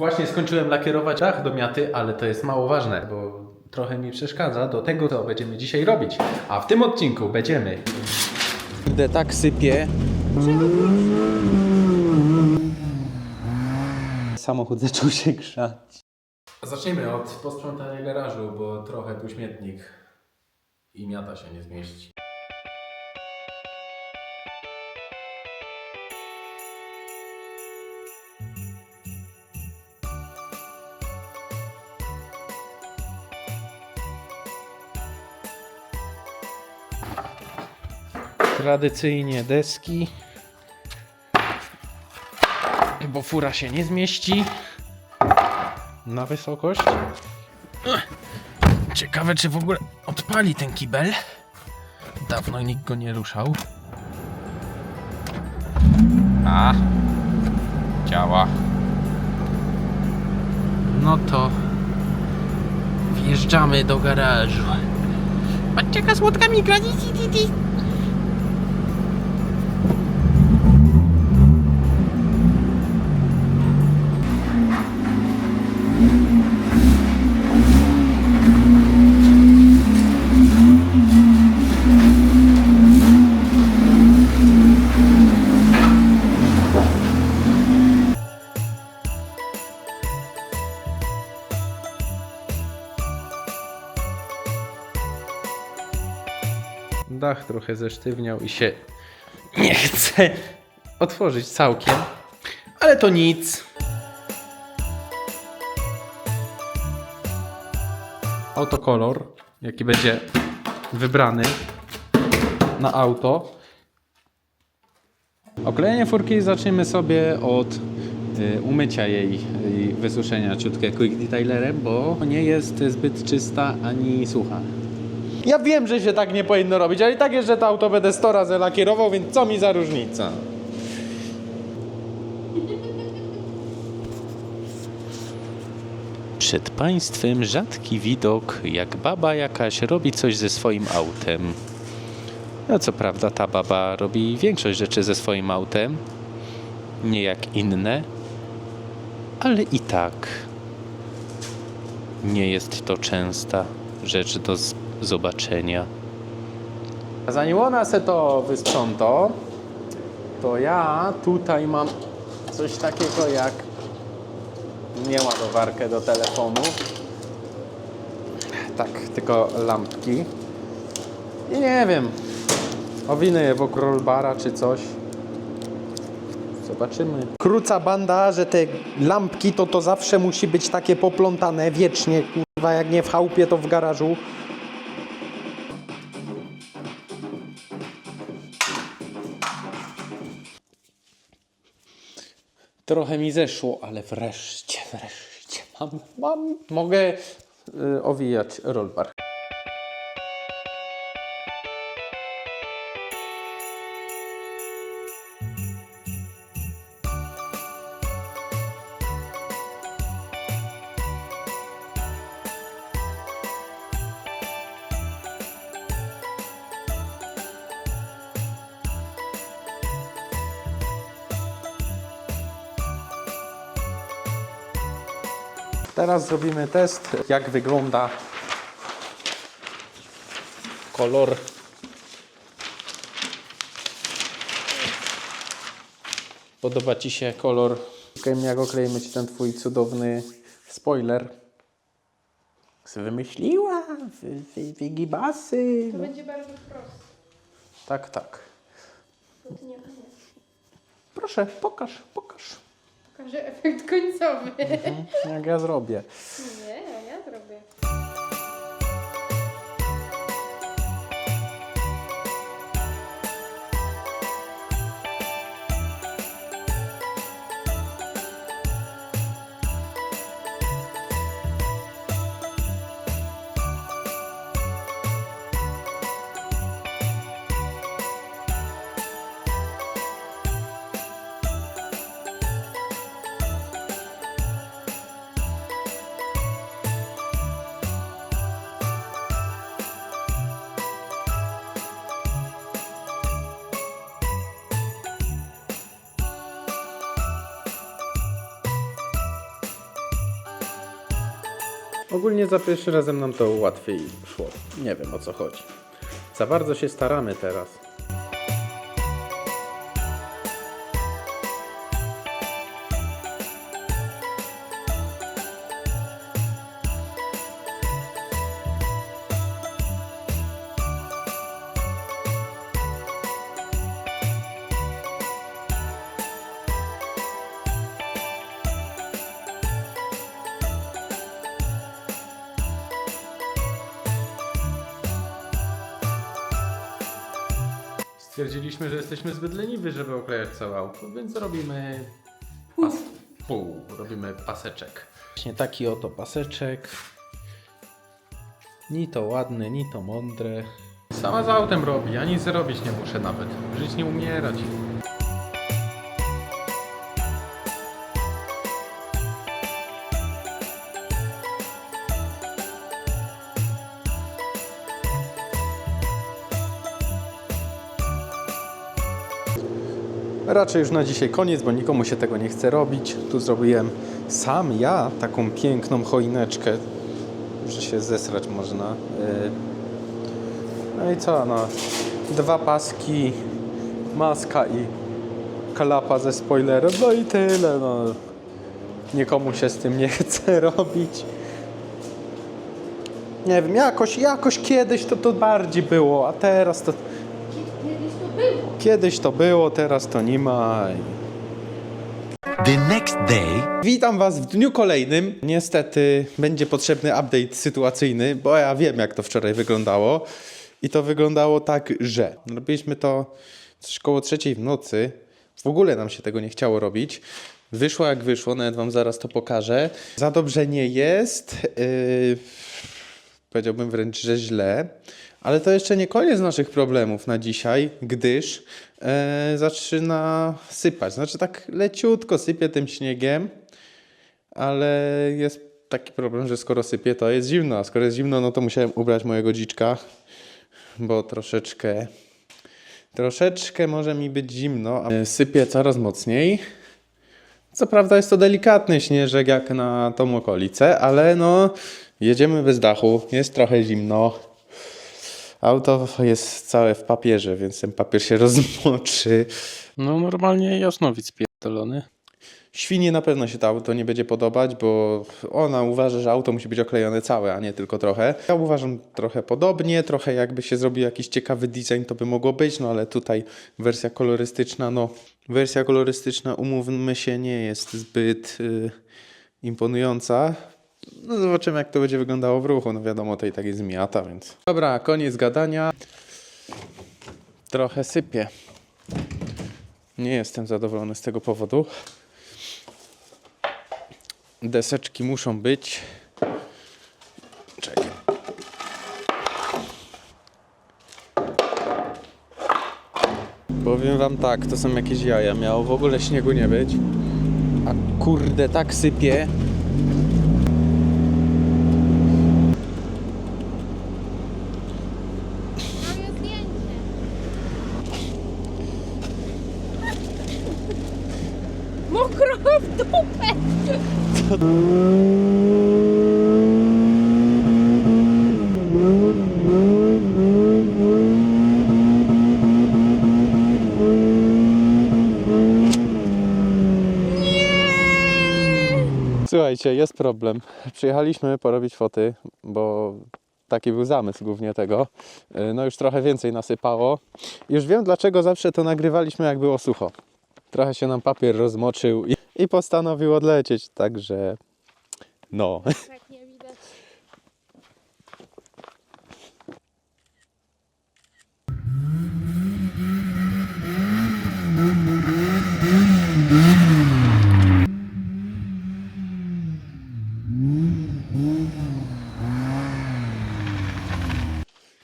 Właśnie skończyłem lakierować dach do miaty, ale to jest mało ważne, bo trochę mi przeszkadza do tego, co będziemy dzisiaj robić. A w tym odcinku będziemy... Gdy tak sypie... Samochód zaczął się grzać. Zacznijmy od posprzątania garażu, bo trochę tu śmietnik i miata się nie zmieści. Tradycyjnie deski, bo fura się nie zmieści na wysokość. Ciekawe, czy w ogóle odpali ten kibel. Dawno nikt go nie ruszał. A, działa. No to wjeżdżamy do garażu. Patrzcie, jaka słodka migra. Dach trochę zesztywniał i się nie chce otworzyć całkiem. Ale to nic. Autokolor, jaki będzie wybrany na auto. Oklejenie furki zaczniemy sobie od y, umycia jej i wysuszenia ciutkę quick detailerem, bo nie jest zbyt czysta ani sucha. Ja wiem, że się tak nie powinno robić, ale i tak jeszcze to auto będę 100 razy lakierował, więc co mi za różnica? Przed państwem rzadki widok, jak baba jakaś robi coś ze swoim autem. No co prawda ta baba robi większość rzeczy ze swoim autem, nie jak inne, ale i tak nie jest to częsta rzecz do zobaczenia. Zanim ona se to wysprząta, to ja tutaj mam coś takiego jak nie ładowarkę do telefonu. Tak, tylko lampki. I nie wiem, owinę je wokół rollbara czy coś. Zobaczymy. Króca banda, że te lampki to to zawsze musi być takie poplątane wiecznie, kurwa, jak nie w chałupie to w garażu. Trochę mi zeszło, ale wreszcie, wreszcie mam, mam, mogę y, owijać rollbar. Teraz zrobimy test, jak wygląda kolor. Podoba Ci się kolor? Jak okleimy Ci ten Twój cudowny spoiler. Co Wymyśliła, wy, wy, wygibasy. To będzie bardzo proste. Tak, tak. Proszę, pokaż, pokaż. Pokażę efekt końcowy. Jak ja zrobię. Nie, ja zrobię. Ogólnie za pierwszym razem nam to łatwiej szło. Nie wiem o co chodzi. Za bardzo się staramy teraz. Stwierdziliśmy, że jesteśmy zbyt leniwi, żeby oklejać całe auto, więc robimy pas, pół, robimy paseczek. Właśnie taki oto paseczek. Ni to ładne, ni to mądre. Sama z autem robi, ja nic zrobić nie muszę nawet. Żyć nie umierać. Raczej już na dzisiaj koniec, bo nikomu się tego nie chce robić. Tu zrobiłem sam ja taką piękną choineczkę, że się zesrać można. Yy. No i co, no. Dwa paski, maska i kalapa ze spoilerem, no i tyle, no. Nikomu się z tym nie chce robić. Nie wiem, jakoś, jakoś kiedyś to to bardziej było, a teraz to... Kiedyś to było. Teraz to nie ma. The next day, Witam Was w dniu kolejnym. Niestety będzie potrzebny update sytuacyjny, bo ja wiem, jak to wczoraj wyglądało. I to wyglądało tak, że robiliśmy to coś koło trzeciej w nocy. W ogóle nam się tego nie chciało robić. Wyszło jak wyszło, nawet Wam zaraz to pokażę. Za dobrze nie jest. Yy, powiedziałbym wręcz, że źle. Ale to jeszcze nie koniec naszych problemów na dzisiaj, gdyż e, zaczyna sypać. Znaczy tak leciutko sypie tym śniegiem, ale jest taki problem, że skoro sypie, to jest zimno. A skoro jest zimno, no to musiałem ubrać mojego dziczka, bo troszeczkę, troszeczkę może mi być zimno. a Sypie coraz mocniej. Co prawda jest to delikatny śnieżek jak na tą okolicę, ale no jedziemy bez dachu, jest trochę zimno. Auto jest całe w papierze, więc ten papier się rozmoczy. No normalnie jasnowic pierdolony. Świnie na pewno się to auto nie będzie podobać, bo ona uważa, że auto musi być oklejone całe, a nie tylko trochę. Ja uważam trochę podobnie, trochę jakby się zrobił jakiś ciekawy design, to by mogło być, no ale tutaj wersja kolorystyczna, no wersja kolorystyczna, umówmy się, nie jest zbyt y, imponująca. No zobaczymy jak to będzie wyglądało w ruchu, no wiadomo, to i tak jest zmiata, więc... Dobra, koniec gadania. Trochę sypie. Nie jestem zadowolony z tego powodu. Deseczki muszą być. Czekaj. Powiem wam tak, to są jakieś jaja. Miało w ogóle śniegu nie być. A kurde, tak sypie. W dupę. Słuchajcie, jest problem. Przyjechaliśmy porobić foty, bo taki był zamysł głównie tego. Yy, No już trochę więcej nasypało. Już wiem dlaczego zawsze to nagrywaliśmy jak było sucho. Trochę się nam papier rozmoczył i, i postanowił odlecieć, także no. Tak nie widać.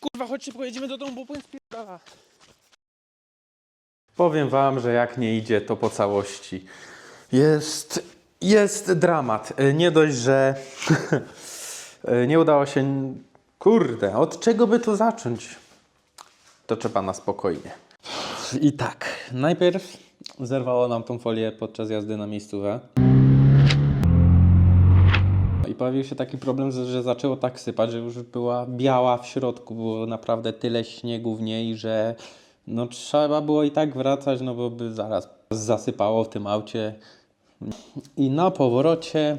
Kurwa, chodźcie, pojedziemy do domu, bo płyn spierdala. Powiem wam, że jak nie idzie, to po całości. Jest, jest dramat. E, Nie dość, że e, nie udało się. Kurde, od czego by tu zacząć? To trzeba na spokojnie. I tak, najpierw zerwało nam tą folię podczas jazdy na miejscówę. i pojawił się taki problem, że zaczęło tak sypać, że już była biała w środku, było naprawdę tyle śniegu w niej, że no trzeba było i tak wracać, no bo by zaraz zasypało w tym aucie. I na powrocie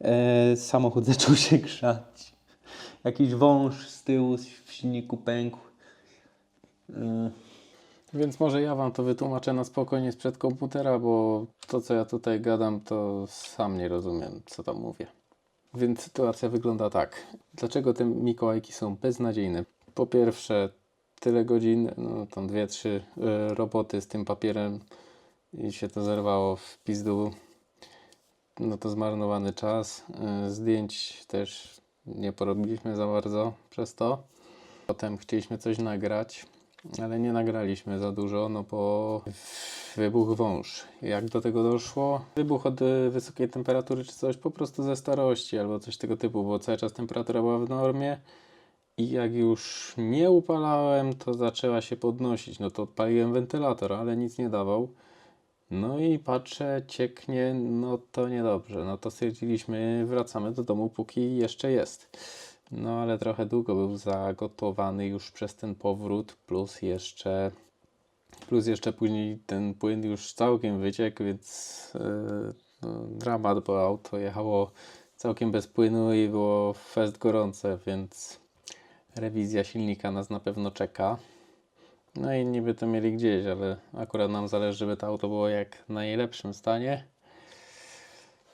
e, samochód zaczął się grzać. Jakiś wąż z tyłu w silniku pękł. E, Więc może ja wam to wytłumaczę na spokojnie sprzed komputera, bo to co ja tutaj gadam, to sam nie rozumiem, co tam mówię. Więc sytuacja wygląda tak. Dlaczego te Mikołajki są beznadziejne? Po pierwsze, tyle godzin, no tam dwie, trzy e, roboty z tym papierem i się to zerwało w pizdu. No to zmarnowany czas. E, Zdjęć też nie porobiliśmy za bardzo przez to. Potem chcieliśmy coś nagrać, ale nie nagraliśmy za dużo, no bo wybuchł wąż. Jak do tego doszło? Wybuch od y, wysokiej temperatury czy coś, po prostu ze starości albo coś tego typu, bo cały czas temperatura była w normie i jak już nie upalałem, to zaczęła się podnosić. No to odpaliłem wentylator, ale nic nie dawał. No i patrzę, cieknie, no to niedobrze. No to stwierdziliśmy, wracamy do domu, póki jeszcze jest. No ale trochę długo był zagotowany już przez ten powrót, plus jeszcze, plus jeszcze później ten płyn już całkiem wyciekł, więc yy, no, dramat, bo auto jechało całkiem bez płynu i było fest gorące, więc rewizja silnika nas na pewno czeka. No i niby to mieli gdzieś, ale akurat nam zależy, żeby to auto było jak najlepszym stanie.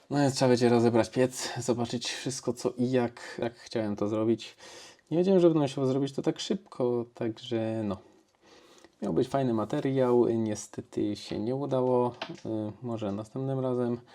No więc trzeba będzie rozebrać piec, zobaczyć wszystko co i jak, jak chciałem to zrobić. Nie wiedziałem, że będę musiał zrobić to tak szybko, także no. Miał być fajny materiał, niestety się nie udało. Y, Może następnym razem.